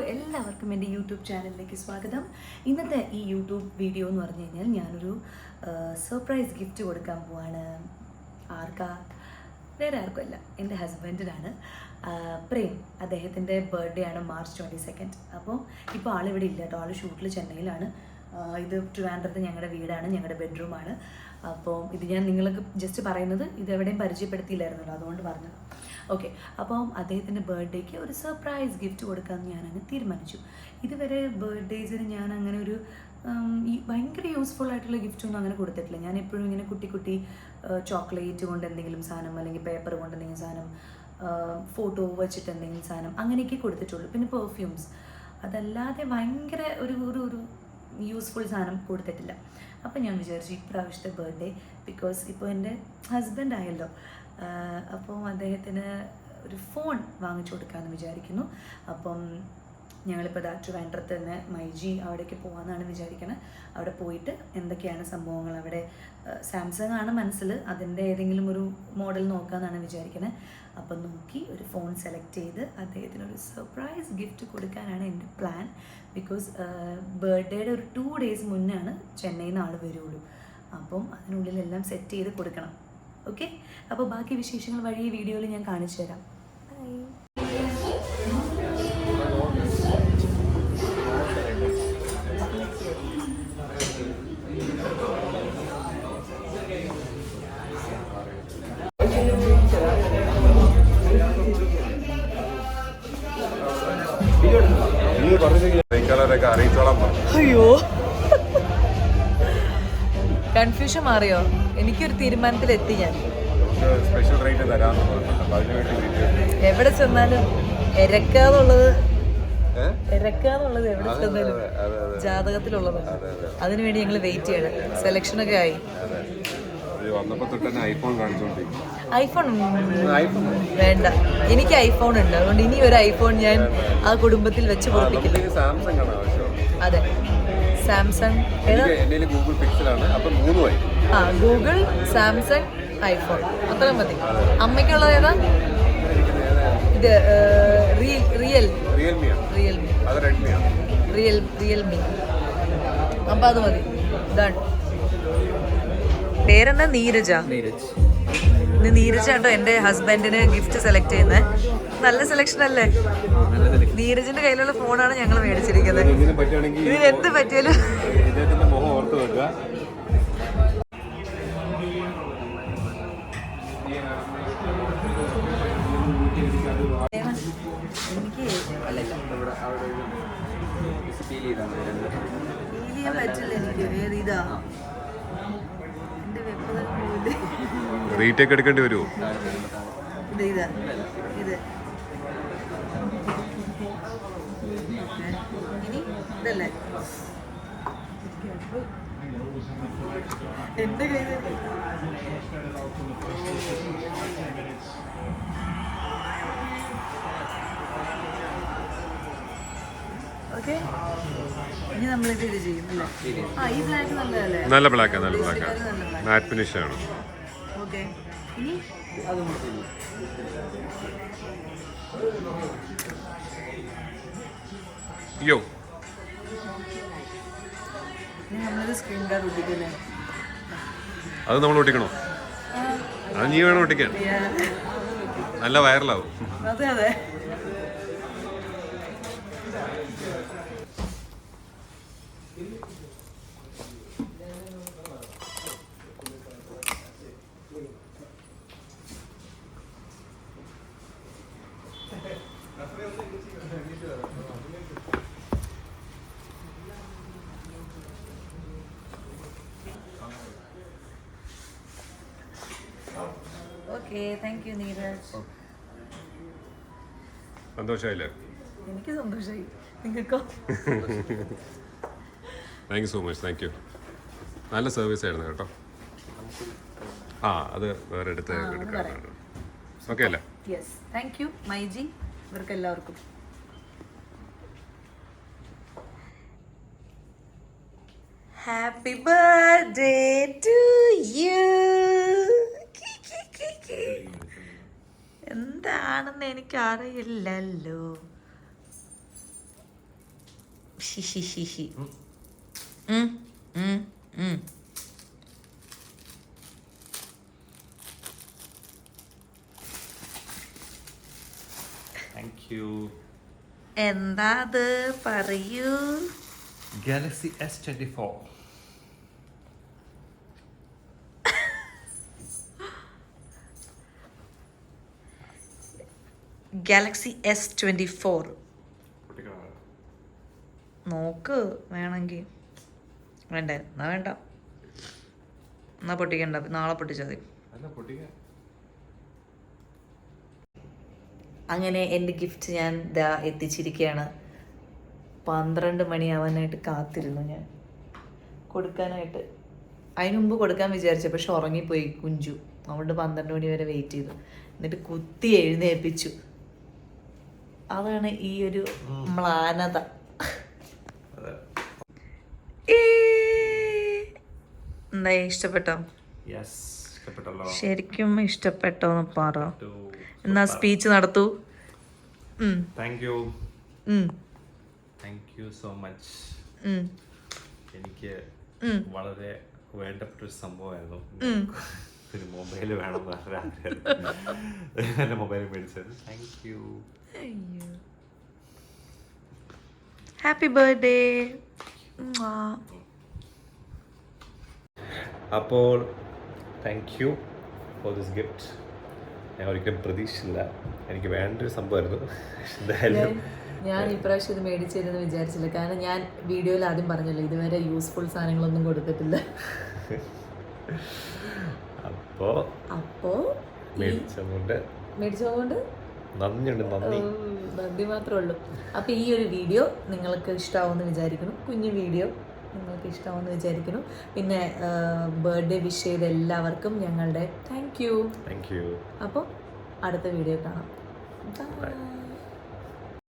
എല്ലാവർക്കും എന്റെ യൂട്യൂബ് ചാനലിലേക്ക് സ്വാഗതം. ഇന്നത്തെ ഈ യൂട്യൂബ് വീഡിയോ എന്ന് പറഞ്ഞു കഴിഞ്ഞാൽ ഞാനൊരു സർപ്രൈസ് ഗിഫ്റ്റ് കൊടുക്കാൻ പോവാണ്. ആർക്കാ? വേറെ ആർക്കുമല്ല എന്റെ ഹസ്ബൻഡിനാണ് പ്രേം അദ്ദേഹത്തിന്റെ ബർത്ത്ഡേ ആണ് മാർച്ച് ട്വന്റി സെക്കൻഡ് അപ്പോൾ ഇപ്പോൾ ആളിവിടെ ഇല്ല കേട്ടോ. ആൾ ഷൂട്ടിൽ ചെന്നൈയിലാണ്. ഇത് ട്രിവാൻഡ്രത്ത് ഞങ്ങളുടെ വീടാണ് ഞങ്ങളുടെ ബെഡ്റൂമാണ്. അപ്പോൾ ഇത് ഞാൻ നിങ്ങൾക്ക് ജസ്റ്റ് പറയുന്നത് ഇത് എവിടെയും പരിചയപ്പെടുത്തിയില്ലായിരുന്നല്ലോ അതുകൊണ്ട് പറഞ്ഞത്. ഓക്കെ അപ്പം അദ്ദേഹത്തിന്റെ ബർത്ത്ഡേക്ക് ഒരു സർപ്രൈസ് ഗിഫ്റ്റ് കൊടുക്കാമെന്ന് ഞാനങ്ങ് തീരുമാനിച്ചു. ഇതുവരെ ബർത്ത്ഡേസിന് ഞാൻ അങ്ങനെ ഒരു ഈ ഭയങ്കര യൂസ്ഫുൾ ആയിട്ടുള്ള ഗിഫ്റ്റ് ഒന്നും അങ്ങനെ കൊടുത്തിട്ടില്ല. ഞാൻ എപ്പോഴും ഇങ്ങനെ കുട്ടി കുട്ടി ചോക്ലേറ്റ് കൊണ്ട് എന്തെങ്കിലും സാധനം അല്ലെങ്കിൽ പേപ്പർ കൊണ്ട് എന്തെങ്കിലും സാധനം ഫോട്ടോ വെച്ചിട്ട് എന്തെങ്കിലും സാധനം അങ്ങനെയൊക്കെ കൊടുത്തിട്ടുള്ളൂ. പിന്നെ പെർഫ്യൂംസ് അതല്ലാതെ ഭയങ്കര ഒരു ഒരു ഒരു യൂസ്ഫുൾ സാധനം കൊടുത്തിട്ടില്ല. അപ്പം ഞാൻ വിചാരിച്ചു ഇപ്രാവശ്യത്തെ ബർത്ത്ഡേ ബിക്കോസ് ഇപ്പോൾ എന്റെ ഹസ്ബൻഡ് ആയല്ലോ. അപ്പോൾ അദ്ദേഹത്തിന് ഒരു ഫോൺ വാങ്ങിച്ചു കൊടുക്കാമെന്ന് വിചാരിക്കുന്നു. അപ്പം ഞങ്ങളിപ്പോൾ ദാ ട്രിവാൻഡ്രത്ത് തന്നെ മൈജി അവിടേക്ക് പോകാമെന്നാണ് വിചാരിക്കുന്നത് അവിടെ പോയിട്ട് എന്തൊക്കെയാണ് സംഭവങ്ങൾ അവിടെ സാംസങ് ആണ് മനസ്സിൽ അതിന്റെ ഏതെങ്കിലും ഒരു മോഡൽ നോക്കാമെന്നാണ് വിചാരിക്കുന്നത് അപ്പം നോക്കി ഒരു ഫോൺ സെലക്ട് ചെയ്ത് അദ്ദേഹത്തിനൊരു സർപ്രൈസ് ഗിഫ്റ്റ് കൊടുക്കാനാണ് എന്റെ പ്ലാൻ ബിക്കോസ് ബർത്ത്ഡേയുടെ ഒരു ടു ഡേയ്സ് മുന്നാണ് ചെന്നൈയിൽ നിന്ന് ആൾ വരുള്ളൂ. അപ്പം അതിനുള്ളിലെല്ലാം സെറ്റ് ചെയ്ത് കൊടുക്കണം. ഓക്കെ അപ്പോൾ ബാക്കി വിശേഷങ്ങൾ വഴി വീഡിയോയിൽ ഞാൻ കാണിച്ചു തരാം ബൈ അറിയിച്ചോളാം. അയ്യോ. കൺഫ്യൂഷൻ മാറിയോ? എനിക്കൊരു തീരുമാനത്തിലെത്തി ഞാൻ. സ്പെഷ്യൽ റേറ്റ് തരാമെന്ന് പറഞ്ഞിട്ടുണ്ട്. അതിന് വേണ്ടി എവിടെ ചെന്നാലും എരക്കാന്നുള്ളത് ഏ? എരക്കാന്നുള്ളത് എവിടെ ചെന്നാലും. ജാതകത്തിലുള്ളതാണ്. അതെ. അതിനുവേണ്ടി ഞങ്ങൾ വെയിറ്റ് ചെയ്യണം. സെലക്ഷൻ ഒക്കെ ആയി. ഐഫോൺ കാണിച്ചോണ്ടിരിക്കും ഐഫോൺ ഐഫോൺ വേണ്ട. എനിക്ക് ഐഫോൺ ഉണ്ട്. അതുകൊണ്ട് ഇനി ഒരു ഐഫോൺ ഞാൻ ആ കുടുംബത്തിൽ വെച്ച് പൊറപ്പിക്കില്ല അതെ. സാംസങ് ഏതാ? എനിക്ക് എന്റെ ഗൂഗിൾ പിക്സലാണ്. അപ്പൊ മൂന്നുമായി. ആ ഗൂഗിൾ സാംസങ് ഐഫോൺ. അത്ര മതി. അമ്മയ്ക്കുള്ളത് ഏതാ? ഇത് റിയൽ. റിയൽമി അത് റിയൽ റിയൽമി അപ്പം അത് മതി. പേരെന്താ? നീരജ. ഇന്ന് നീരജ കേട്ടോ എന്റെ ഹസ്ബൻഡിന് ഗിഫ്റ്റ് സെലക്ട് ചെയ്യുന്നത് നല്ല സെലക്ഷൻ അല്ലേ? നീരജിന്റെ കയ്യിലുള്ള ഫോണാണ് ഞങ്ങൾ മേടിച്ചിരിക്കുന്നത്. ഇതിനെ എന്ത് പറ്റിയാലും. എനിക്ക് ഫീൽ ചെയ്യാൻ പറ്റില്ല എനിക്ക്. ഇതാ? റീടേക്ക് എടുക്കേണ്ടി വരുമോ ഇത് ഇതാ ഇത്. ഇനി ഇതല്ലേ? എന്റെ കയ്യിൽ ഓക്കെ. ഇനി നമ്മൾ ഇത് ചെയ്യും അല്ലേ? ആ ഈ ബ്ലാക്ക് നല്ലതല്ലേ? നല്ല ബ്ലാക്കാണ് നല്ല ബ്ലാക്കാണ് ബ്ലാക്ക് മാറ്റ് ഫിനിഷ് ആണ്. ഓക്കെ. ഇനി? യോ. ഗാർഡ് ഒട്ടിക്കല്ലേ? അത് നമ്മൾ ഒട്ടിക്കണോ? അത് നീ വേണം ഒട്ടിക്കാൻ. നല്ല വൈറലാവും. അതെ അതെ. Okay thank you Neeraj. സന്തോഷമായില്ലേ എനിക്ക് സന്തോഷമായി നിങ്ങൾക്കോ? Thank you so much thank you നല്ല സർവീസ് ആയിരുന്നു കേട്ടോ. ആ അത് വേറെ എടുത്ത് എടുക്കാനാണ് ഓക്കെ അല്ലേ? Yes thank you myG. ഇവർക്ക് എല്ലാവർക്കും ഹാപ്പി ബർത്ത്ഡേ ടു യു എന്താണെന്ന് എനിക്ക് അറിയില്ലല്ലോ എന്താ അത്? പറയൂ. Galaxy S twenty four Galaxy S twenty four നോക്ക് വേണമെങ്കിൽ വേണ്ട എന്നാ വേണ്ട. എന്നാ പൊട്ടിക്കണ്ട നാളെ പൊട്ടിച്ചാൽ മതി. അങ്ങനെ എന്റെ ഗിഫ്റ്റ് ഞാൻ ദാ എത്തിച്ചിരിക്കുകയാണ് പന്ത്രണ്ട് മണിയാവാനായിട്ട് കാത്തിരുന്നു ഞാൻ. കൊടുക്കാനായിട്ട്. അതിനു മുമ്പ് കൊടുക്കാൻ വിചാരിച്ചു പക്ഷെ ഉറങ്ങിപ്പോയി കുഞ്ചു. അതുകൊണ്ട് പന്ത്രണ്ട് മണി വരെ വെയിറ്റ് ചെയ്തു. എന്നിട്ട് കുത്തി എഴുന്നേൽപ്പിച്ചു അതാണ് ഈ ഒരു മ്ലാനത. ഇഷ്ടപ്പെട്ടോ? ശരിക്കും ഇഷ്ടപ്പെട്ടോ എന്ന് പറ. എന്നാ speech നടത്തൂ. Thank you thank you so much എനിക്ക് വളരെ വേണ്ടപ്പെട്ട ഒരു സംഭവമായിരുന്നു ഒരു മൊബൈൽ വേണം എന്റെ മൊബൈൽ മേടിച്ചത്. താങ്ക് യു അയ്യോ. ഹാപ്പി ബർത്ത്ഡേ അപ്പോൾ thank you for this gift ഞാൻ ഒരിക്കലും പ്രതീക്ഷിച്ചില്ല. എനിക്ക് വേണ്ട ഒരു സംഭവമായിരുന്നു. എന്തായാലും ഞാൻ ഇപ്രാവശ്യം ഇത് മേടിച്ചിരുന്നു വിചാരിച്ചില്ല. കാരണം ഞാൻ വീഡിയോയിൽ ആദ്യം പറഞ്ഞല്ലോ ഇതുവരെ യൂസ്ഫുൾ സാധനങ്ങളൊന്നും കൊടുത്തിട്ടില്ല. അപ്പോൾ അപ്പോ മേടിച്ചതുകൊണ്ട് മേടിച്ചതുകൊണ്ട് നന്ദിയുണ്ട് നന്ദി. നന്ദി മാത്രമേ ഉള്ളൂ. അപ്പോൾ ഈ ഒരു വീഡിയോ നിങ്ങൾക്ക് ഇഷ്ടമാവുമെന്ന് വിചാരിക്കുന്നു. കുഞ്ഞു വീഡിയോ നിങ്ങൾക്ക് ഇഷ്ടമാവുമെന്ന് വിചാരിക്കുന്നു. പിന്നെ ബർത്ത്ഡേ വിഷ് ചെയ്ത എല്ലാവർക്കും ഞങ്ങളുടെ താങ്ക് യു. Thank U. അപ്പോൾ അടുത്ത വീഡിയോ കാണാം.